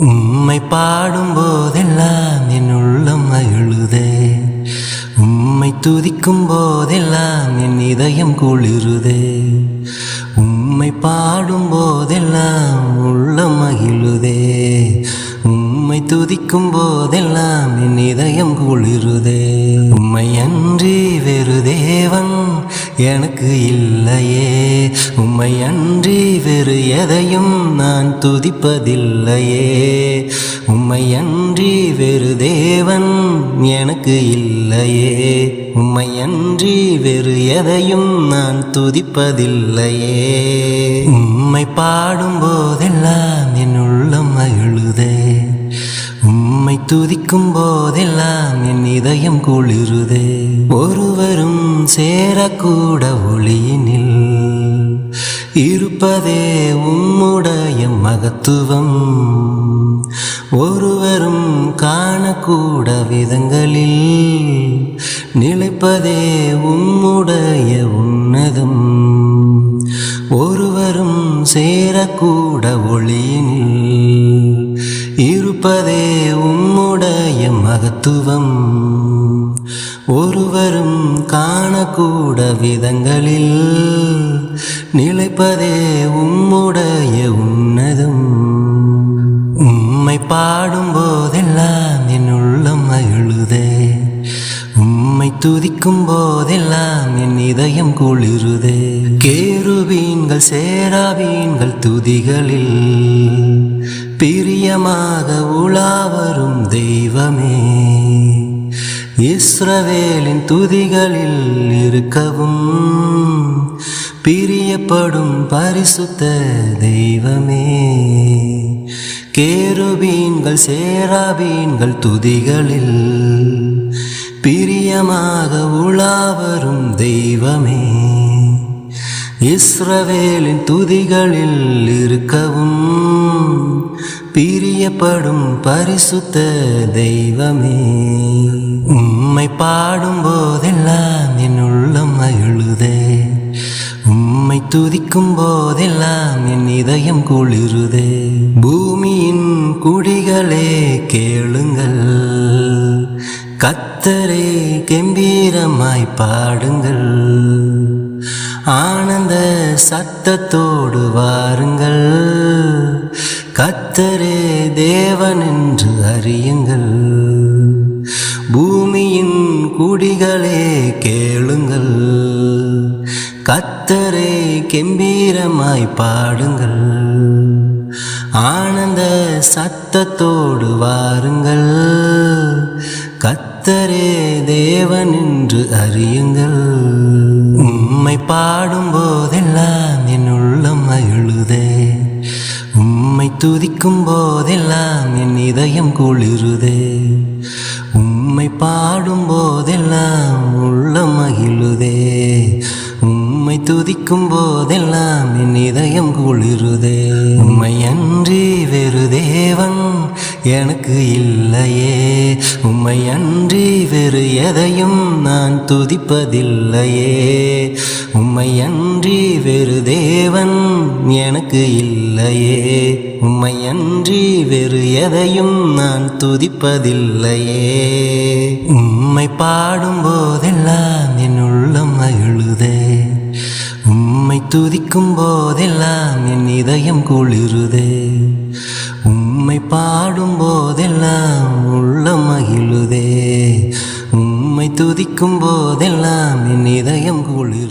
உம்மை பாடும் போதெல்லாம் என் உள்ளம் அழுதே. உம்மை துதிக்கும் போதெல்லாம் என் இதயம் குளிருதே. உம்மை பாடும் போதெல்லாம் உள்ளம் மகிழுதே. உம்மை துதிக்கும் போதெல்லாம் என் இதயம் குளிருதே. உம்மை அன்றி வேறு தேவன் எனக்கு இல்லையே. உம்மை அன்றி வேறு எதையும் நான் துதிப்பதில்லையே. உம்மை அன்றி வேறு தேவன் எனக்கு இல்லையே. உம்மை அன்றி வேறு எதையும் நான் துதிப்பதில்லையே. உம்மை பாடும் போதெல்லாம் என் உள்ளம் மகிழுதே உம்மை துதிக்கும் போதெல்லாம் என் இதயம் குளிருதே. ஒருவரும் சேரக்கூட ஒளியினில் இருப்பதே உம்முடைய மகத்துவம். ஒருவரும் காணக்கூட விதங்களில் நிலைப்பதே உம்முடைய உன்னதம். ஒருவரும் சேரக்கூட ஒளியினில் இருப்பதே உம்முடைய மகத்துவம். ஒருவரும் காணக்கூட விதங்களில் நிலைப்பதே உம்முடைய உன்னதம். உம்மை பாடும் போதெல்லாம் என் உள்ளம் மகிழுதே உம்மை துதிக்கும் போதெல்லாம் என் இதயம் குளிருதே. கேருவீன்கள் சேராவீன்கள் துதிகளில் பிரியமாக உலாவரும் தெய்வமே. இஸ்ரவேலின் துதிகளில் இருக்கவும் பிரியப்படும் பரிசுத்த தெய்வமே. கேருபீன்கள் சேராபீன்கள் துதிகளில் பிரியமாக உலாவரும் தெய்வமே. இஸ்ரவேலின் துதிகளில் இருக்கவும் பிரியப்படும் பரிசுத்த தெய்வமே. உம்மை பாடும் போதெல்லாம் என் உள்ளம் மகிழுதே உம்மை துதிக்கும் போதெல்லாம் என் இதயம் குளிருதே. பூமியின் குடிகளே கேளுங்கள். கத்தரே கம்பீரமாய் பாடுங்கள். ஆனந்த சத்தத்தோடு வாருங்கள். கத்தரே தேவன் என்று அறியுங்கள். பூமியின் குடிகளே கேளுங்கள். கத்தரே கெம்பீரமாய் பாடுங்கள். ஆனந்த சத்தத்தோடு வாருங்கள். கத்தரே தேவன் என்று அறியுங்கள். உம்மை பாடும் துதிக்கும் போதெல்லாம் என் இதயம் குளிருதே. உம்மை பாடும் போதெல்லாம் உள்ளம் மகிழுதே. உம்மை துதிக்கும் போதெல்லாம் என் இதயம் குளிருதே. உம்மை அன்றி வேறு தேவன் எனக்கு இல்லையே. உம்மை அன்றி வேறு எதையும் நான் துதிப்பதில்லையே. உம்மை அன்றி வேறு தேவன் எனக்கு இல்லையே. உம்மை அன்றி வேறு எதையும் நான் துதிப்பதில்லையே. உம்மை பாடும் போதெல்லாம் என் உள்ளம் மகிழுதே உம்மை துதிக்கும் போதெல்லாம் என் இதயம் குளிருதே. உம்மை பாடும் போதெல்லாம் உள்ளம் மகிழுதே. உம்மை துதிக்கும் போதெல்லாம் என் இதயம் குளிர்